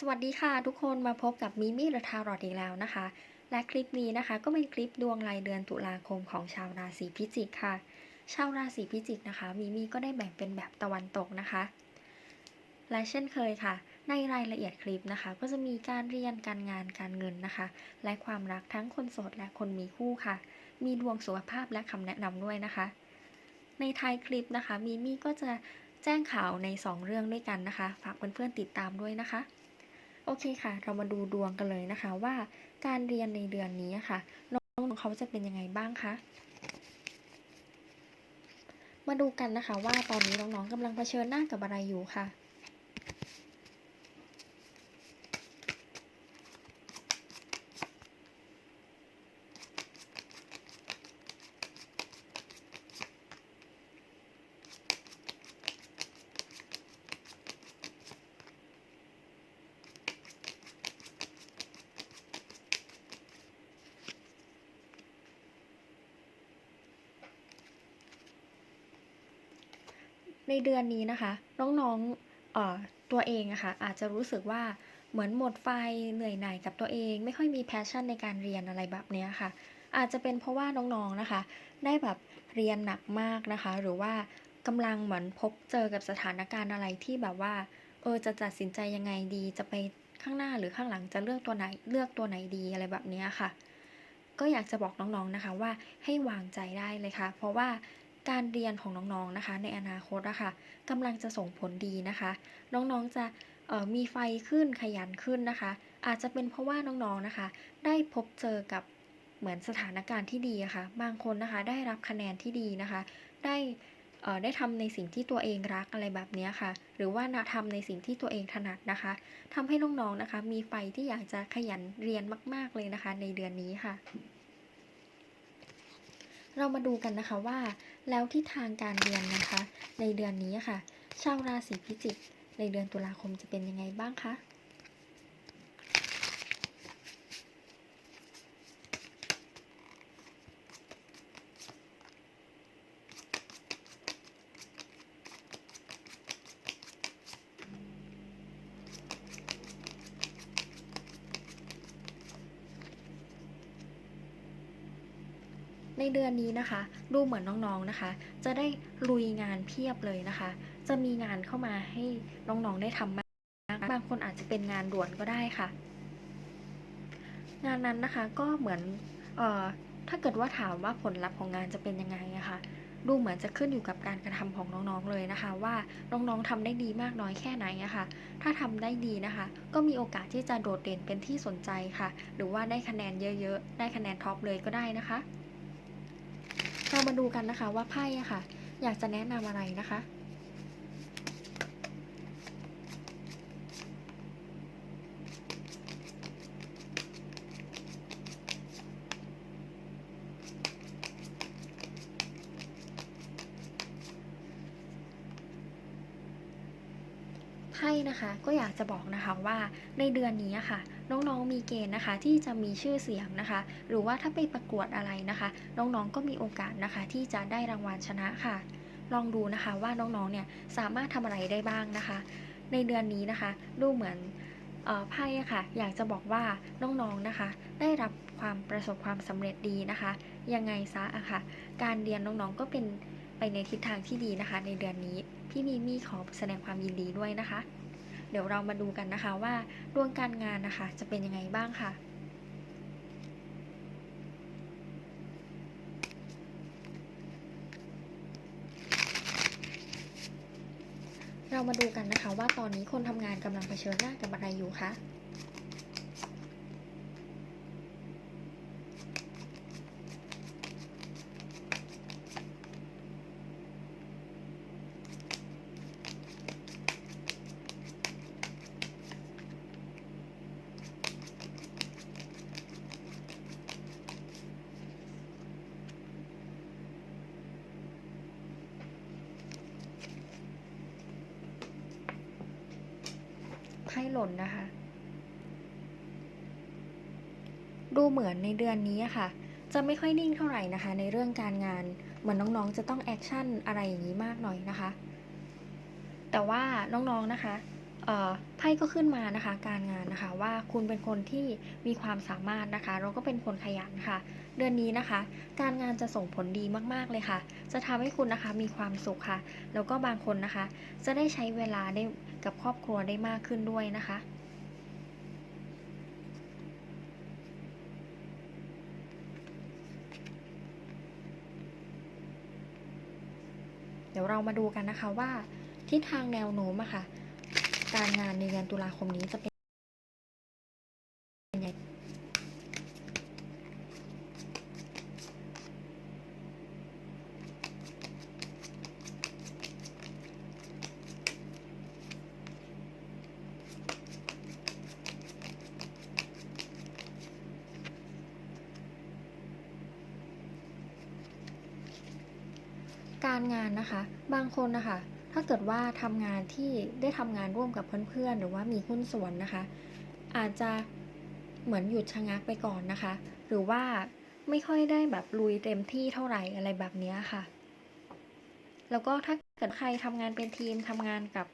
สวัสดีค่ะทุกคนมาพบกับมิมี่รือทารอดอีกแล้วนะคะ และคลิปนี้นะคะ ก็เป็นคลิปดวงรายเดือนตุลาคมของชาวราศีพิจิกค่ะ ชาวราศีพิจิกนะคะมิมี่ก็ได้แบ่งเป็นแบบตะวันตกนะคะ และเช่นเคยค่ะ ในรายละเอียดคลิปนะคะ ก็จะมีการเรียนการงานการเงินนะคะ และความรักทั้งคนโสดและคนมีคู่ค่ะ มีดวงสุขภาพและคำแนะนำด้วยนะคะ ในท้ายคลิปนะคะมิมี่ก็จะแจ้งข่าวใน 2 เรื่องด้วยกันนะคะ ฝากเพื่อนๆติดตามด้วยนะคะ โอเคค่ะ เรามาดูดวงกันเลยนะคะ ว่าการเรียนในเดือนนี้ค่ะ น้องๆเขาจะเป็นยังไงบ้างคะมาดูกันนะคะว่าตอนนี้น้องๆกำลังเผชิญหน้ากับอะไรอยู่ค่ะ เดือนนี้นะคะ น้องๆออตัวเองอะค่ะอาจจะรู้สึกว่าเหมือนหมดไฟเหนื่อยหน่ายกับตัวเอง ไม่ค่อยมีแพชชั่นในการเรียนอะไรแบบนี้ค่ะ อาจจะเป็นเพราะว่าน้องๆนะคะ ได้แบบเรียนหนักมากนะคะ หรือว่ากำลังเหมือนพบเจอกับสถานการณ์อะไรที่แบบว่าเออจะตัดสินใจยังไงดีจะไปข้างหน้าหรือข้างหลังจะเลือกตัวไหนเลือกตัวไหนดีอะไรแบบนี้ค่ะ ก็อยากจะบอกน้องๆนะคะว่าให้วางใจได้เลยค่ะ เพราะว่า การเรียนของน้องๆนะคะ ในอนาคตอะค่ะกำลังจะส่งผลดีนะคะ น้องๆจะมีไฟขึ้นขยันขึ้นนะคะ อาจจะเป็นเพราะว่าน้องๆนะคะ ได้พบเจอกับเหมือนสถานการณ์ที่ดีอะค่ะบางคนนะคะได้รับคะแนนที่ดีนะคะ ได้ได้ทำในสิ่งที่ตัวเองรักอะไรแบบนี้ค่ะ หรือว่าทำในสิ่งที่ตัวเองถนัดนะคะทำให้น้องๆนะคะ มีไฟที่อยากจะขยันเรียนมาก ๆเลยนะคะ ในเดือนนี้ค่ะ เรามาดูกันนะคะว่า แล้วทิศทางการเรียนนะคะ ในเดือนนี้ค่ะ ชาวราศีพิจิก ในเดือนตุลาคมจะเป็นยังไงบ้างคะ เดือนนี้นะคะ ดูเหมือนน้องๆนะคะ จะได้ลุยงานเพียบเลยนะคะ จะมีงานเข้ามาให้น้องๆได้ทำมากบางคนอาจจะเป็นงานด่วนก็ได้ค่ะ งานนั้นนะคะก็เหมือนเอ่อถ้าเกิดว่าถามว่าผลลัพธ์ของงานจะเป็นยังไงอะคะดูเหมือนจะขึ้นอยู่กับการกระทำของน้องๆเลยนะคะ ว่าน้องๆทำได้ดีมากน้อยแค่ไหนอะคะถ้าทำได้ดีนะคะ ก็มีโอกาสที่จะโดดเด่นเป็นที่สนใจค่ะ หรือว่าได้คะแนนเยอะๆ ได้คะแนนท็อปเลยก็ได้นะคะ เรามาดูกันนะคะว่าไพ่ค่ะ อยากจะแนะนำอะไรนะคะ ไพ่นะคะก็อยากจะบอกนะคะว่าในเดือนนี้อะค่ะ น้องๆมีเกณฑ์นะคะ ที่จะมีชื่อเสียงนะคะ หรือว่าถ้าไปประกวดอะไรนะคะ น้องๆก็มีโอกาสนะคะ ที่จะได้รางวัลชนะค่ะ ลองดูนะคะว่าน้องๆเนี่ยสามารถทำอะไรได้บ้างนะคะ ในเดือนนี้นะคะดูเหมือนไพ่ค่ะ อยากจะบอกว่าน้องๆนะคะ ได้รับความประสบความสำเร็จดีนะคะ ยังไงซะอะค่ะ การเรียนน้องๆก็เป็น ในทิศทางที่ดีนะคะ ในเดือนนี้พี่มีมี่ขอแสดงความยินดีด้วยนะคะ เดี๋ยวเรามาดูกันนะคะว่าดวงการงานนะคะ จะเป็นยังไงบ้างค่ะเรามาดูกันนะคะว่าตอนนี้คนทำงานกำลังเผชิญหน้ากับอะไรอยู่คะไพ่หล่นนะคะ ดู เหมือนในเดือนนี้อะค่ะ จะไม่ค่อยนิ่งเท่าไหร่นะคะ ในเรื่องการงาน เหมือนน้องๆ จะต้องแอคชั่นอะไรอย่างนี้มากหน่อยนะคะ แต่ว่าน้องๆนะคะไพ่ก็ขึ้นมานะคะ การงานนะคะว่าคุณเป็นคนที่มีความสามารถนะคะแล้วก็เป็นคนขยันค่ะ เดือนนี้นะคะ การงานจะส่งผลดีมากๆเลยค่ะ จะทำให้คุณนะคะมีความสุขค่ะ แล้วก็บางคนนะคะ จะได้ใช้เวลาได้กับครอบครัวได้มากขึ้นด้วยนะคะ เดี๋ยวเรามาดูกันนะคะว่าทิศทางแนวโน้มอะค่ะ การงานในเดือนตุลาคมนี้จะเป็น การงานนะคะ บางคนนะคะ ถ้าเกิดว่าทำงานที่ได้ทำงานร่วมกับเพื่อนๆ หรือว่ามีหุ้นส่วนนะคะ อาจจะเหมือนหยุดชะงักไปก่อนนะคะ หรือว่าไม่ค่อยได้แบบลุยเต็มที่เท่าไหร่อะไรแบบนี้ค่ะ แล้วก็ถ้าเกิดใครทำงานเป็นทีมทำงานกับ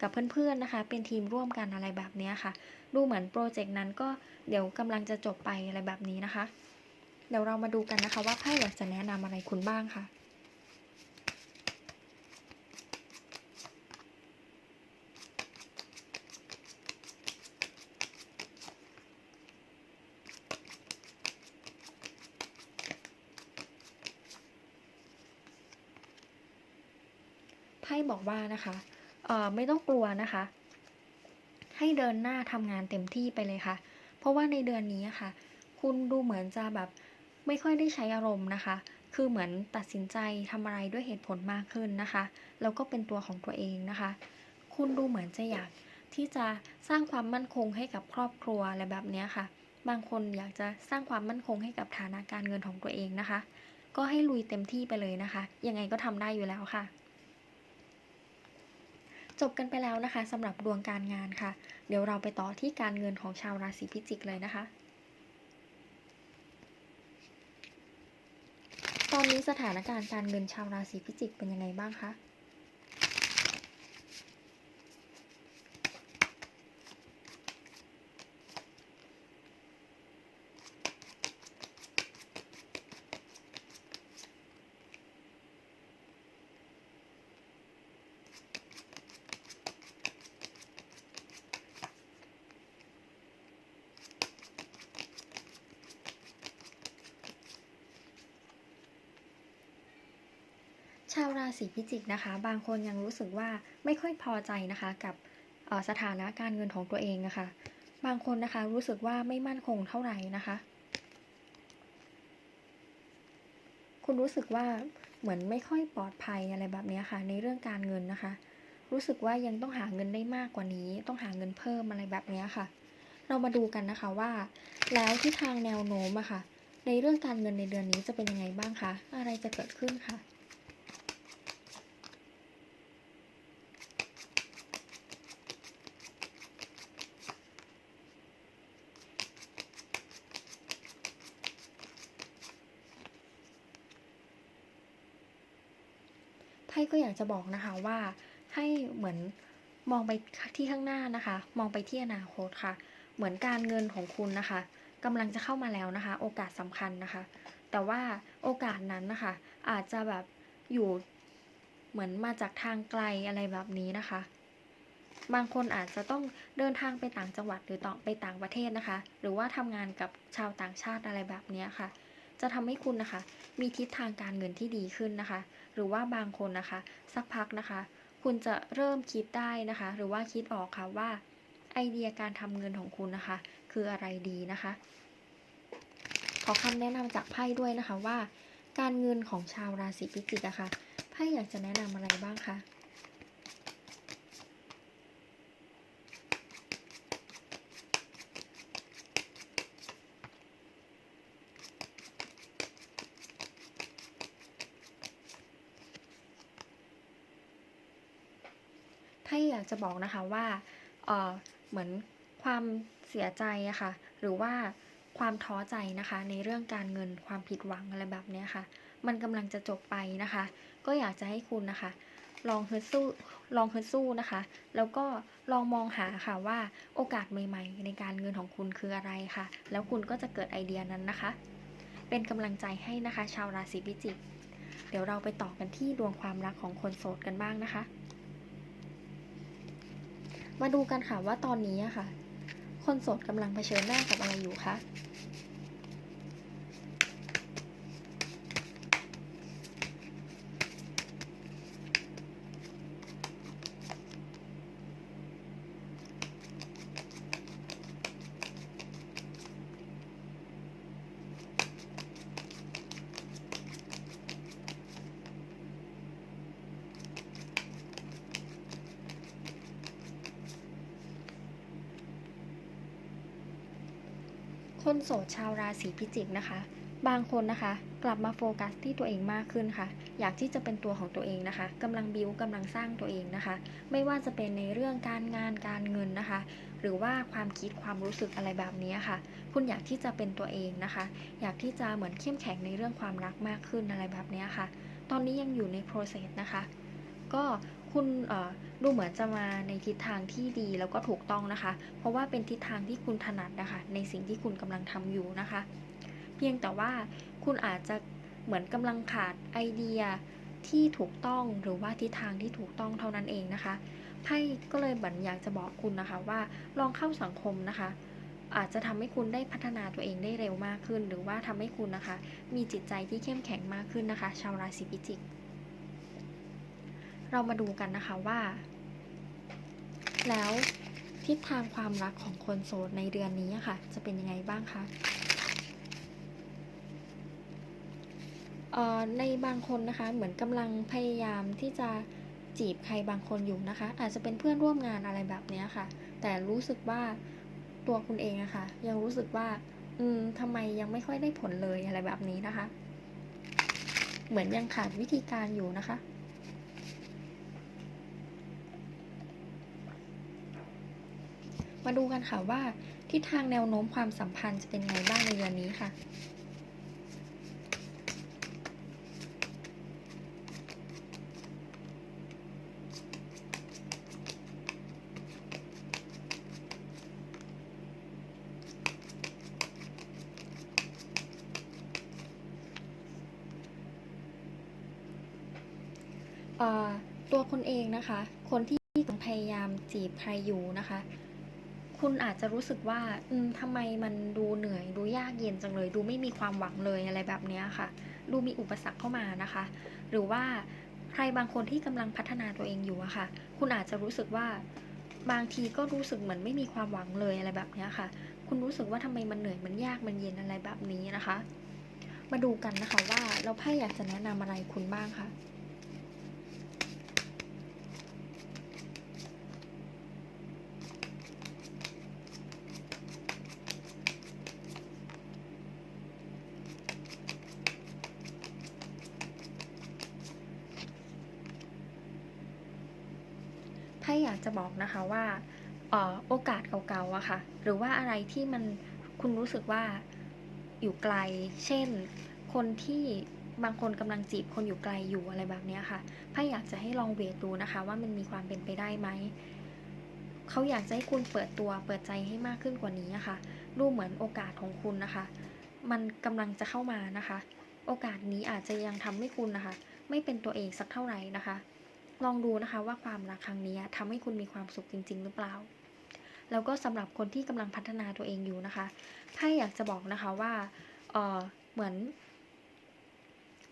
กับเพื่อนๆนะคะ เป็นทีมร่วมกันอะไรแบบนี้ค่ะ ดูเหมือนโปรเจกต์นั้นก็เดี๋ยวกำลังจะจบไปอะไรแบบนี้นะคะ เดี๋ยวเรามาดูกันนะคะว่าไพ่อยากจะแนะนำอะไรคุณบ้างค่ะ ว่านะคะเอ่อไม่ต้องกลัวนะคะ ให้เดินหน้าทำงานเต็มที่ไปเลยค่ะ เพราะว่าในเดือนนี้ค่ะ คุณดูเหมือนจะแบบไม่ค่อยได้ใช้อารมณ์นะคะ คือเหมือนตัดสินใจทำอะไรด้วยเหตุผลมากขึ้นนะคะ แล้วก็เป็นตัวของตัวเองนะคะ คุณดูเหมือนจะอยากที่จะสร้างความมั่นคงให้กับครอบครัวอะไรแบบนี้ค่ะ บางคนอยากจะสร้างความมั่นคงให้กับฐานะการเงินของตัวเองนะคะ ก็ให้ลุยเต็มที่ไปเลยนะคะ ยังไงก็ทำได้อยู่แล้วค่ะ จบกันไปแล้วนะคะสำหรับดวงการงานค่ะ เดี๋ยวเราไปต่อที่การเงินของชาวราศีพิจิกเลยนะคะ ตอนนี้สถานการณ์การเงินชาวราศีพิจิกเป็นยังไงบ้างคะ ราศีพิจิกนะคะ บางคนยังรู้สึกว่าไม่ค่อยพอใจนะคะกับออสถานะการเงินของตัวเองนะคะ บางคนนะคะรู้สึกว่าไม่มั่นคงเท่าไหร่นะคะ คุณรู้สึกว่าเหมือนไม่ค่อยปลอดภัยอะไรแบบนี้ค่ะ ในเรื่องการเงินนะคะ รู้สึกว่ายังต้องหาเงินได้มากกว่านี้ ต้องหาเงินเพิ่มอะไรแบบนี้ค่ะ เรามาดูกันนะคะว่า แล้วที่ทางแนวโน้มอะค่ะ ในเรื่องการเงินในเดือนนี้จะเป็นยังไงบ้างคะ อะไรจะเกิดขึ้นคะไก็อยากจะบอกนะคะว่าให้เหมือนมองไปที่ข้างหน้านะคะ มองไปที่อนาคตค่ะ เหมือนการเงินของคุณนะคะกำลังจะเข้ามาแล้วนะคะ โอกาสสำคัญนะคะ แต่ว่าโอกาสนั้นนะคะ อาจจะแบบอยู่เหมือนมาจากทางไกลอะไรแบบนี้นะคะ บางคนอาจจะต้องเดินทางไปต่างจังหวัดหรือต่อไปต่างประเทศนะคะ หรือว่าทำงานกับชาวต่างชาติอะไรแบบนี้ค่ะ จะทำให้คุณนะคะ มีทิศทางการเงินที่ดีขึ้นนะคะ หรือว่าบางคนนะคะ สักพักนะคะ คุณจะเริ่มคิดได้นะคะ หรือว่าคิดออกค่ะว่าไอเดียการทำเงินของคุณนะคะ คืออะไรดีนะคะ ขอคำแนะนำจากไพ่ด้วยนะคะว่า การเงินของชาวราศีพิจิกอะค่ะไพ่อยากจะแนะนำอะไรบ้างคะ ไพ่อยาก จะบอกนะคะว่าเออเหมือนความเสียใจอะค่ะ หรือว่าความท้อใจนะคะ ในเรื่องการเงินความผิดหวังอะไรแบบเนี้ยค่ะ มันกำลังจะจบไปนะคะ ก็อยากจะให้คุณนะคะ ลองฮึดสู้ลองฮึดสู้นะคะ แล้วก็ลองมองหาค่ะว่าโอกาสใหม่ ๆ ในการเงินของคุณคืออะไรค่ะ แล้วคุณก็จะเกิดไอเดียนั้นนะคะ เป็นกำลังใจให้นะคะ ชาวราศีพิจิกเดี๋ยวเราไปต่อกันที่ดวงความรักของคนโสดกันบ้างนะคะ มาดูกันค่ะว่าตอนนี้อะค่ะ คนโสดกำลังเผชิญหน้ากับอะไรอยู่คะ คนโสดชาวราศีพิจิกนะคะ บางคนนะคะ กลับมาโฟกัสที่ตัวเองมากขึ้นค่ะ อยากที่จะเป็นตัวของตัวเองนะคะกำลังบิวกำลังสร้างตัวเองนะคะ ไม่ว่าจะเป็นในเรื่องการงานการเงินนะคะ หรือว่าความคิดความรู้สึกอะไรแบบนี้ค่ะ คุณอยากที่จะเป็นตัวเองนะคะ อยากที่จะเหมือนเข้มแข็งในเรื่องความรักมากขึ้นอะไรแบบนี้ค่ะ ตอนนี้ยังอยู่ใน process นะคะ ก็ คุณดูเหมือนจะมาในทิศทางที่ดีแล้วก็ถูกต้องนะคะ เพราะว่าเป็นทิศทางที่คุณถนัดนะคะ ในสิ่งที่คุณกำลังทำอยู่นะคะ เพียงแต่ว่าคุณอาจจะเหมือนกำลังขาดไอเดียที่ถูกต้องหรือว่าทิศทางที่ถูกต้องเท่านั้นเองนะคะไพ่ก็เลยบันอยากจะบอกคุณนะคะว่าลองเข้าสังคมนะคะ อาจจะทำให้คุณได้พัฒนาตัวเองได้เร็วมากขึ้น หรือว่าทำให้คุณนะคะ มีจิตใจที่เข้มแข็งมากขึ้นนะคะ ชาวราศีพิจิก เรามาดูกันนะคะว่า แล้วทิศทางความรักของคนโสดในเดือนนี้ค่ะ จะเป็นยังไงบ้างคะในบางคนนะคะเหมือนกำลังพยายามที่จะจีบใครบางคนอยู่นะคะ อาจจะเป็นเพื่อนร่วมงานอะไรแบบนี้ค่ะ แต่รู้สึกว่าตัวคุณเองอะค่ะ ยังรู้สึกว่า อืมทำไมยังไม่ค่อยได้ผลเลยอะไรแบบนี้นะคะ เหมือนยังขาดวิธีการอยู่นะคะ มาดูกันค่ะว่าทิศทางแนวโน้มความสัมพันธ์จะเป็นไงบ้างในเดือนนี้ค่ะตัวคุณเองนะคะ คนที่กำลังพยายามจีบใครอยู่นะคะ คุณอาจจะรู้สึกว่าอืมทำไมมันดูเหนื่อย ดูยากเย็นจังเลย ดูไม่มีความหวังเลยอะไรแบบนี้ค่ะ ดูมีอุปสรรคเข้ามานะคะ หรือว่าใครบางคนที่กำลังพัฒนาตัวเองอยู่อะค่ะ คุณอาจจะรู้สึกว่าบางทีก็รู้สึกเหมือนไม่มีความหวังเลยอะไรแบบนี้ค่ะ คุณรู้สึกว่าทำไมมันเหนื่อยมันยากมันเย็นอะไรแบบนี้นะคะ มาดูกันนะคะว่าเราไพ่อยากจะแนะนำอะไรคุณบ้างคะ อยากจะบอกนะคะว่าออโอกาสเก่าๆอะค่ะ หรือว่าอะไรที่มันคุณรู้สึกว่าอยู่ไกล เช่น คนที่บางคนกำลังจีบคนอยู่ไกลอยู่อะไรแบบเนี้ยค่ะไพ่อยากจะให้ลองเวทดูนะคะ ว่ามันมีความเป็นไปได้ไหม เขาอยากจะให้คุณเปิดตัวเปิดใจให้มากขึ้นกว่านี้อะคะดูเหมือนโอกาสของคุณนะคะ มันกำลังจะเข้ามานะคะ โอกาสนี้อาจจะยังทำให้คุณนะคะ ไม่เป็นตัวเองสักเท่าไหร่นะคะ ลองดูนะคะว่าความรักครั้งนี้ทำให้คุณมีความสุขจริง ๆ หรือเปล่า แล้วก็สำหรับคนที่กำลังพัฒนาตัวเองอยู่นะคะไพ่อยากจะบอกนะคะว่าเออเหมือน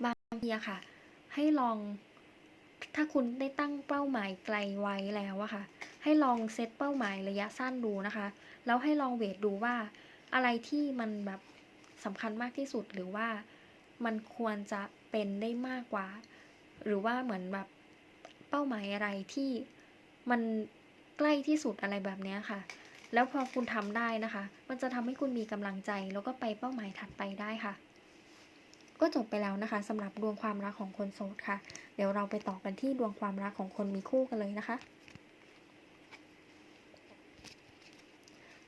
บางทีอะค่ะ ให้ลอง ถ้าคุณได้ตั้งเป้าหมายไกลไว้แล้วอะค่ะ ให้ลองเซตเป้าหมายระยะสั้นดูนะคะ แล้วให้ลองเวทดูว่า อะไรที่มันแบบสำคัญมากที่สุดหรือว่ามันควรจะเป็นได้มากกว่า หรือว่าเหมือนแบบ เป้าหมายอะไรที่มันใกล้ที่สุดอะไรแบบนี้ค่ะ แล้วพอคุณทำได้นะคะ มันจะทำให้คุณมีกำลังใจ แล้วก็ไปเป้าหมายถัดไปได้ค่ะ ก็จบไปแล้วนะคะสำหรับดวงความรักของคนโสดค่ะ เดี๋ยวเราไปต่อกันที่ดวงความรักของคนมีคู่กันเลยนะคะ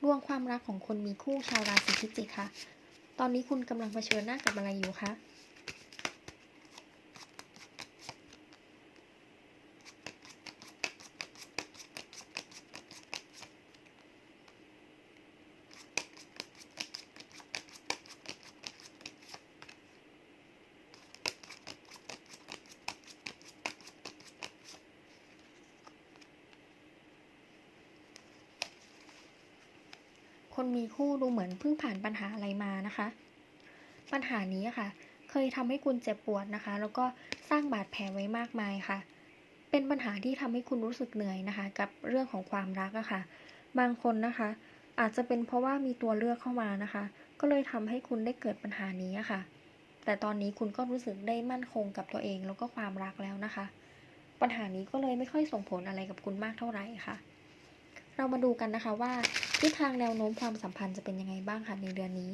ดวงความรักของคนมีคู่ชาวราศีพิจิกค่ะ ตอนนี้คุณกำลังเผชิญหน้ากับอะไรอยู่คะ คู่ดูเหมือนเพิ่งผ่านปัญหาอะไรมานะคะ ปัญหานี้ค่ะ เคยทำให้คุณเจ็บปวดนะคะ แล้วก็สร้างบาดแผลไว้มากมายค่ะ เป็นปัญหาที่ทำให้คุณรู้สึกเหนื่อยนะคะ กับเรื่องของความรักอะค่ะ บางคนนะคะ อาจจะเป็นเพราะว่ามีตัวเลือกเข้ามานะคะ ก็เลยทำให้คุณได้เกิดปัญหานี้อะค่ะ แต่ตอนนี้คุณก็รู้สึกได้มั่นคงกับตัวเองแล้วก็ความรักแล้วนะคะ ปัญหานี้ก็เลยไม่ค่อยส่งผลอะไรกับคุณมากเท่าไหร่ค่ะ เรามาดูกันนะคะว่าทิศทางแนวโน้มความสัมพันธ์จะเป็นยังไงบ้างค่ะในเดือนนี้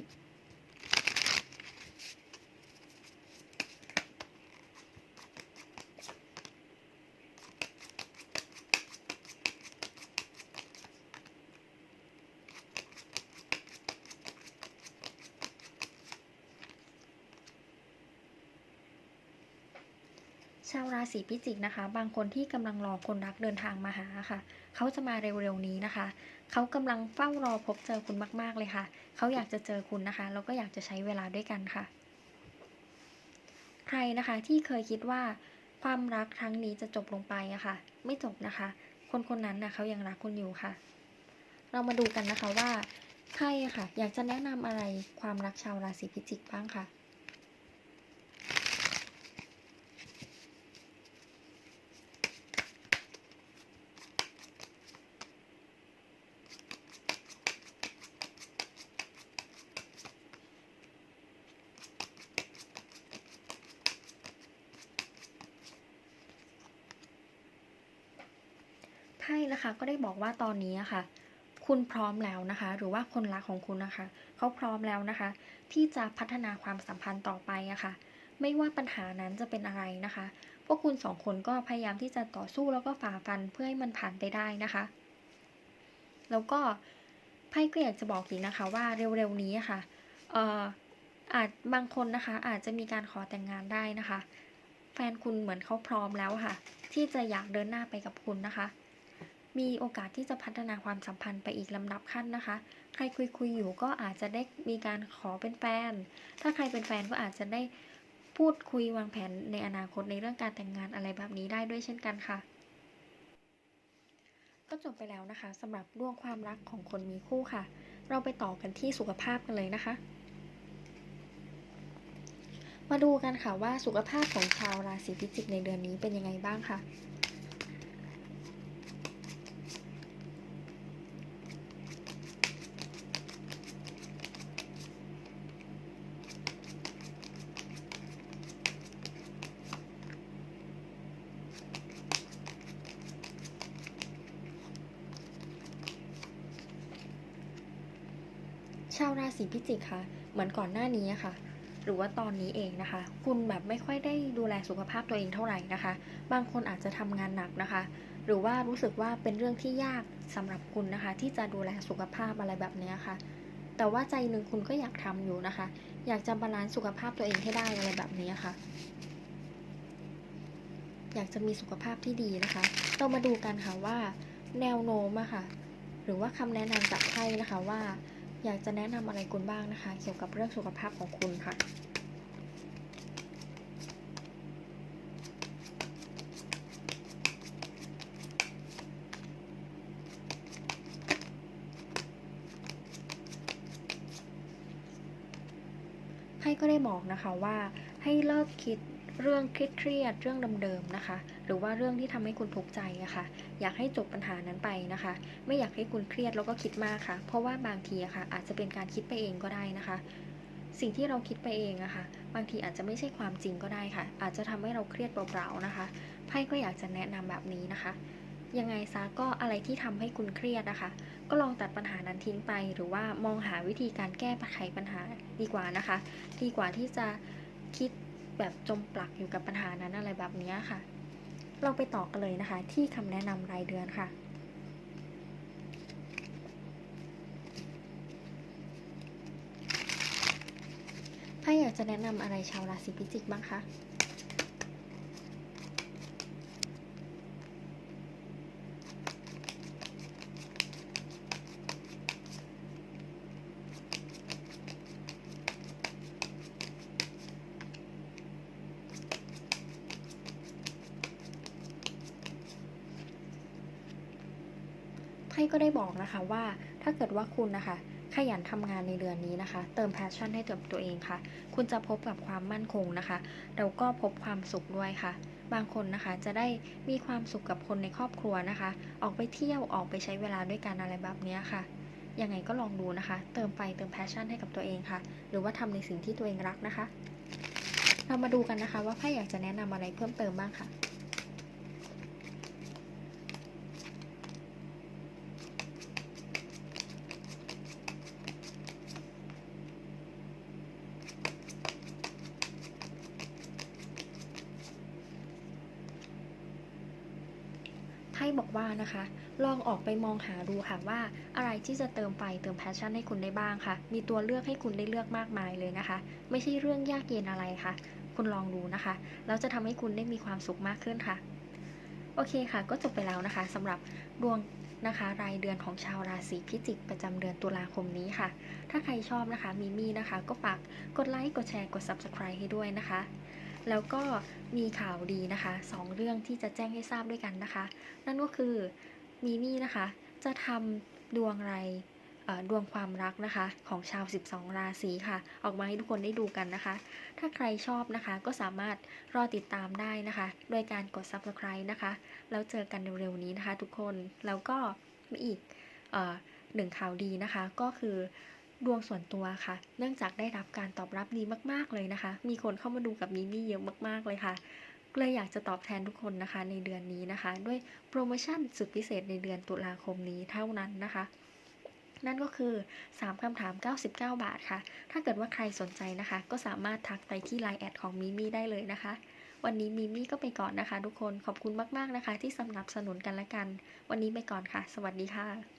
ชาวราศีพิจิกนะคะ บางคนที่กำลังรอคนรักเดินทางมาหาค่ะ เขาจะมาเร็วๆนี้นะคะ เขากำลังเฝ้ารอพบเจอคุณมาก ๆเลยค่ะ เขาอยากจะเจอคุณนะคะ แล้วก็อยากจะใช้เวลาด้วยกันค่ะ ใครนะคะที่เคยคิดว่าความรักครั้งนี้จะจบลงไปอะค่ะ ไม่จบนะคะ คนคนนั้นนะเขายังรักคุณอยู่ค่ะ เรามาดูกันนะคะว่าใครอะค่ะ อยากจะแนะนำอะไรความรักชาวราศีพิจิกบ้างค่ะ ไพ่ นะคะก็ได้บอกว่าตอนนี้อะค่ะ คุณพร้อมแล้วนะคะ หรือว่าคนรักของคุณนะคะเขาพร้อมแล้วนะคะ ที่จะพัฒนาความสัมพันธ์ต่อไปอะค่ะ ไม่ว่าปัญหานั้นจะเป็นอะไรนะคะ พวกคุณสองคนก็พยายามที่จะต่อสู้แล้วก็ฝ่าฟันเพื่อให้มันผ่านไปได้นะคะ แล้วก็ไพ่ก็อยากจะบอกอีกนะคะ ว่าเร็วๆนี้อะค่ะเอ่ออาจบางคนนะคะ อาจจะมีการขอแต่งงานได้นะคะ แฟนคุณเหมือนเขาพร้อมแล้วค่ะ ที่จะอยากเดินหน้าไปกับคุณนะคะ มีโอกาสที่จะพัฒนาความสัมพันธ์ไปอีกลำดับขั้นนะคะ ใครคุยคุยๆอยู่ก็อาจจะได้มีการขอเป็นแฟน ถ้าใครเป็นแฟนก็อาจจะได้พูดคุยวางแผนในอนาคตในเรื่องการแต่งงานอะไรแบบนี้ได้ด้วยเช่นกันค่ะ ก็จบไปแล้วนะคะสำหรับดวงความรักของคนมีคู่ค่ะ เราไปต่อกันที่สุขภาพกันเลยนะคะ มาดูกันค่ะว่าสุขภาพของชาวราศีพิจิกในเดือนนี้เป็นยังไงบ้างค่ะ ชาวราศีพิจิกค่ะ เหมือนก่อนหน้านี้อะค่ะ หรือว่าตอนนี้เองนะคะ คุณแบบไม่ค่อยได้ดูแลสุขภาพตัวเองเท่าไหร่นะคะ บางคนอาจจะทำงานหนักนะคะ หรือว่ารู้สึกว่าเป็นเรื่องที่ยากสำหรับคุณนะคะ ที่จะดูแลสุขภาพอะไรแบบนี้ค่ะ แต่ว่าใจหนึ่งคุณก็อยากทำอยู่นะคะ อยากจะบาลานซ์สุขภาพตัวเองให้ได้อะไรแบบนี้ค่ะอยากจะมีสุขภาพที่ดีนะคะ เรามาดูกันค่ะว่า แนวโน้มอะค่ะ หรือว่าคำแนะนำจากไพ่นะคะว่า อยากจะแนะนำอะไรคุณบ้างนะคะ เกี่ยวกับเรื่องสุขภาพของคุณค่ะไพ่ก็ได้บอกนะคะว่าให้เลิกคิดเรื่องเครียดเรื่องเดิมๆนะคะ หรือว่าเรื่องที่ทำให้คุณทุกข์ใจอะค่ะ อยากให้จบปัญหานั้นไปนะคะ ไม่อยากให้คุณเครียดแล้วก็คิดมากค่ะ เพราะว่าบางทีอะค่ะ อาจจะเป็นการคิดไปเองก็ได้นะคะ สิ่งที่เราคิดไปเองอะค่ะ บางทีอาจจะไม่ใช่ความจริงก็ได้ค่ะ อาจจะทำให้เราเครียดเปล่าๆนะคะไพ่ก็อยากจะแนะนำแบบนี้นะคะยังไงซะก็อะไรที่ทำให้คุณเครียดนะคะ ก็ลองตัดปัญหานั้นทิ้งไป หรือว่ามองหาวิธีการแก้ไขปัญหาดีกว่านะคะ ดีกว่าที่จะคิดแบบจมปลักอยู่กับปัญหานั้นอะไรแบบนี้ค่ะ เราไปต่อกันเลยนะคะ ที่คำแนะนำรายเดือนค่ะ ถ้าอยากจะแนะนำอะไรชาวราศีพิจิกบ้างคะ ไพ่ก็ได้บอกนะคะว่าถ้าเกิดว่าคุณนะคะขยันทำงานในเดือนนี้นะคะ เติม passion ให้กับตัวเองค่ะ คุณจะพบกับความมั่นคงนะคะแล้วก็พบความสุขด้วยค่ะ บางคนนะคะจะได้มีความสุขกับคนในครอบครัวนะคะ ออกไปเที่ยวออกไปใช้เวลาด้วยกันอะไรแบบนี้ค่ะ ยังไงก็ลองดูนะคะ เติมไฟเติม passion ให้กับตัวเองค่ะ หรือว่าทำในสิ่งที่ตัวเองรักนะคะ เรามาดูกันนะคะว่าไพ่อยากจะแนะนำอะไรเพิ่มเติมบ้างค่ะ ไพ่บอกว่านะคะ ลองออกไปมองหาดูค่ะว่าอะไรที่จะเติมไฟเติม passion ให้คุณได้บ้างค่ะ มีตัวเลือกให้คุณได้เลือกมากมายเลยนะคะ ไม่ใช่เรื่องยากเย็นอะไรค่ะ คุณลองดูนะคะ แล้วจะทำให้คุณได้มีความสุขมากขึ้นค่ะ โอเคค่ะ ก็จบไปแล้วนะคะสำหรับดวงนะคะรายเดือนของชาวราศีพิจิกประจำเดือนตุลาคมนี้ค่ะ ถ้าใครชอบนะคะมีมี่นะคะ ก็ฝากกดไลค์กดแชร์กด subscribe ให้ด้วยนะคะ แล้วก็มีข่าวดีนะคะสองเรื่องที่จะแจ้งให้ทราบด้วยกันนะคะ นั่นก็คือมีมี่นะคะ จะทำดวงไรายดวงความรักนะคะของชาว 12 ราศีค่ะ ออกมาให้ทุกคนได้ดูกันนะคะ ถ้าใครชอบนะคะก็สามารถรอติดตามได้นะคะ โดยการกด subscribe นะคะ แล้วเจอกันเร็วๆนี้นะคะทุกคน แล้วก็มีอีกออหนึ่งข่าวดีนะคะก็คือ ดวงส่วนตัวค่ะ เนื่องจากได้รับการตอบรับดีมาก ๆ เลยนะคะ มีคนเข้ามาดูกับมิมี่เยอะมาก ๆ เลยค่ะเลยอยากจะตอบแทนทุกคนนะคะในเดือนนี้นะคะ ด้วยโปรโมชั่นสุดพิเศษในเดือนตุลาคมนี้เท่านั้นนะคะ นั่นก็คือ 3 คำถาม 99 บาทค่ะ ถ้าเกิดว่าใครสนใจนะคะ ก็สามารถทักไปที่ Line แอดของมิมี่ได้เลยนะคะ วันนี้มิมี่ก็ไปก่อนนะคะ ทุกคนขอบคุณมากๆนะคะ ที่สนับสนุนกันและกัน วันนี้ไปก่อนค่ะ สวัสดีค่ะ